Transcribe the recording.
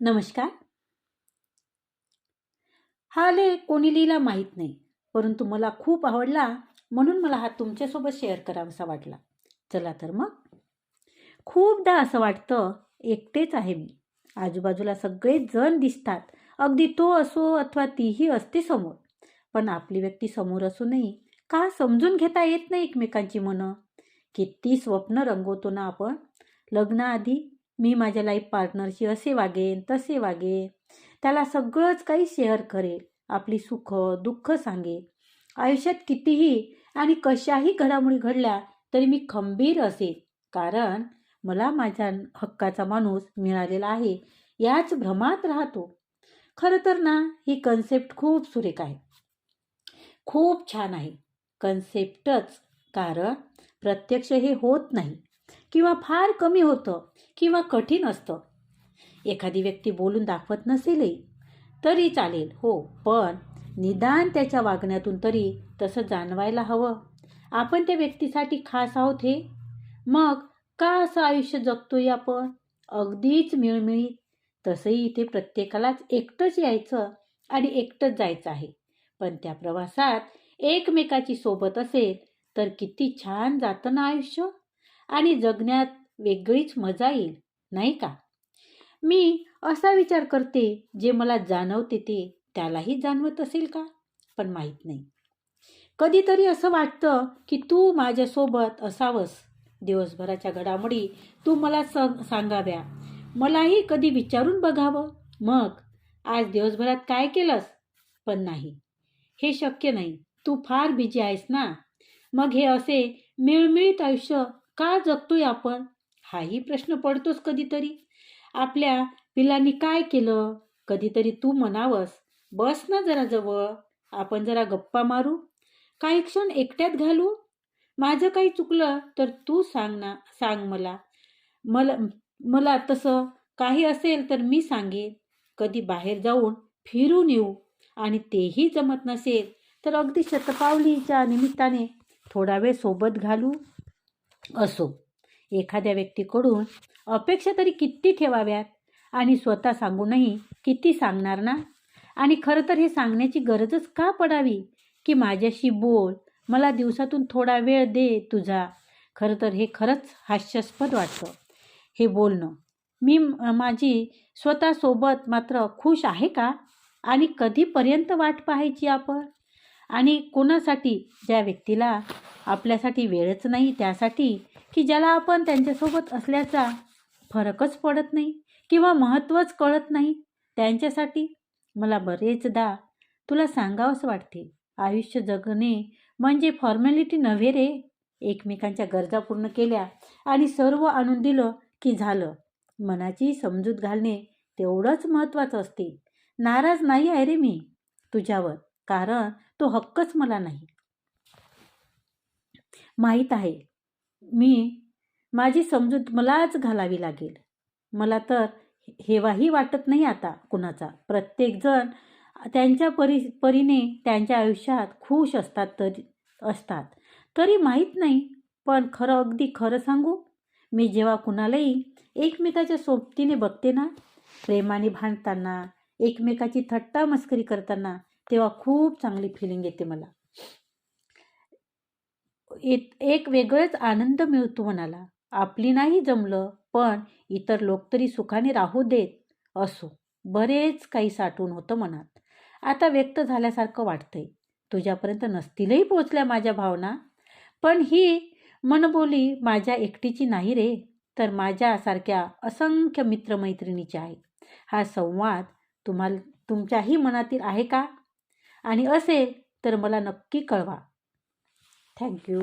नमस्कार. हा लेख कोणी लिहिला माहीत नाही परंतु मला खूप आवडला म्हणून मला हा तुमच्यासोबत शेअर करावासा वाटला. चला तर मग. खूपदा असं वाटतं एकटेच आहे मी. आजूबाजूला सगळेच जण दिसतात. अगदी तो असो अथवा तीही असते समोर. पण आपली व्यक्ती समोर असूनही का समजून घेता येत नाही एकमेकांची मनं? किती स्वप्न रंगवतो ना आपण. लग्नाआधी मी माझ्या लाईफ पार्टनरशी असे वागेन तसे वागेन. त्याला सगळंच काही शेअर करेल आपली सुख दुःख सांगेल. आयुष्यात कितीही आणि कशाही घडामोडी घडल्या तरी मी खंबीर असेल कारण मला माझ्या हक्काचा माणूस मिळालेला आहे याच भ्रमात राहतो. खरं तर ना ही कन्सेप्ट खूप सुरेख आहे. खूप छान आहे. कन्सेप्टच कारण प्रत्यक्ष हे होत नाही. किंवा फार कमी होतं किंवा कठीण असतं. एखादी व्यक्ती बोलून दाखवत नसेलही तरी चालेल हो पण निदान त्याच्या वागण्यातून तरी तसं जाणवायला हवं. आपण त्या व्यक्तीसाठी खास आहोत हे? मग का असं आयुष्य जगतोय आपण? अगदीच मिळमिळीत तसंही इथे प्रत्येकालाच एकटंच यायचं आणि एकटंच जायचं आहे. पण त्या प्रवासात एकमेकाची सोबत असेल तर किती छान जातं ना आयुष्य. आणि जगण्यात वेगळीच मजा येईल नाही का? मी असा विचार करते जे मला जाणवते ते त्यालाही जाणवत असेल का? पण माहीत नाही. कधीतरी असं वाटतं की तू माझ्यासोबत असावंस. दिवसभराच्या घडामोडी तू मला स सांगाव्या. मलाही कधी विचारून बघावं. मग आज दिवसभरात काय केलंस? पण नाही. हे शक्य नाही. तू फार बिजी आहेस ना? मग हे असे मिळमिळीत आयुष्य का जगतोय आपण? हाही प्रश्न पडतोच कधीतरी. आपल्या पिलांनी काय केलं? कधीतरी तू म्हणावंस बस ना जरा जवळ आपण जरा गप्पा मारू. काही क्षण एकट्यात घालू? माझं काही चुकलं तर तू सांग ना सांग मला. मला मला तसं काही असेल तर मी सांगेन. कधी बाहेर जाऊन फिरून येऊ आणि तेही जमत नसेल तर अगदी शतपावलीच्या निमित्ताने थोडा वेळ सोबत घालू. असो. एखाद्या व्यक्तीकडून अपेक्षा तरी किती ठेवाव्यात आणि स्वतः सांगूनही किती सांगणार ना? आणि खरं तर हे सांगण्याची गरजच का पडावी? की माझ्याशी बोल मला दिवसातून थोडा वेळ दे तुझा. खरं तर हे खरंच हास्यास्पद वाटतं. हे बोलणं मी माझी स्वतःसोबत मात्र खुश आहे का? आणि कधीपर्यंत वाट पाहायची आपण? आणि कोणासाठी? ज्या व्यक्तीला आपल्यासाठी वेळच नाही त्यासाठी की ज्याला आपण त्यांच्यासोबत असल्याचा फरकच पडत नाही किंवा महत्त्वच कळत नाही त्यांच्यासाठी मला बरेचदा तुला सांगावंच वाटते. आयुष्य जगणे म्हणजे फॉर्मॅलिटी नव्हे रे. एकमेकांच्या गरजा पूर्ण केल्या आणि सर्व आणून दिलं की झालं. मनाची समजूत घालणे तेवढंच महत्त्वाचं असते. नाराज नाही आहे रे मी तुझ्यावर. कारण तो हक्कच मला नाही. माहीत आहे मी माझी समजूत मलाच घालावी लागेल. मला तर हेवाही वाटत नाही आता कुणाचा. प्रत्येकजण त्यांच्या परी परीने त्यांच्या आयुष्यात खुश असतात तरी असतात. तरी माहीत नाही पण खरं अगदी खरं सांगू मी जेव्हा कुणालाही एकमेकाच्या सोबतीने बघते ना प्रेमाने भांडताना एकमेकाची थट्टा मस्करी करताना तेव्हा खूप चांगली फिलिंग येते मला. एक वेगळंच आनंद मिळतो मनाला. आपली नाही जमलं पण इतर लोक तरी सुखाने राहू देत असो. बरेच काही साठवून होतं मनात. आता व्यक्त झाल्यासारखं वाटतंय. तुझ्यापर्यंत नसतीलही पोचल्या माझ्या भावना. पण ही मनबोली माझ्या एकटीची नाही रे तर माझ्यासारख्या असंख्य मित्रमैत्रिणीची आहे. हा संवाद तुम्हाला तुमच्याही मनातील आहे का? आणि असेल तर मला नक्की कळवा. थँक्यू.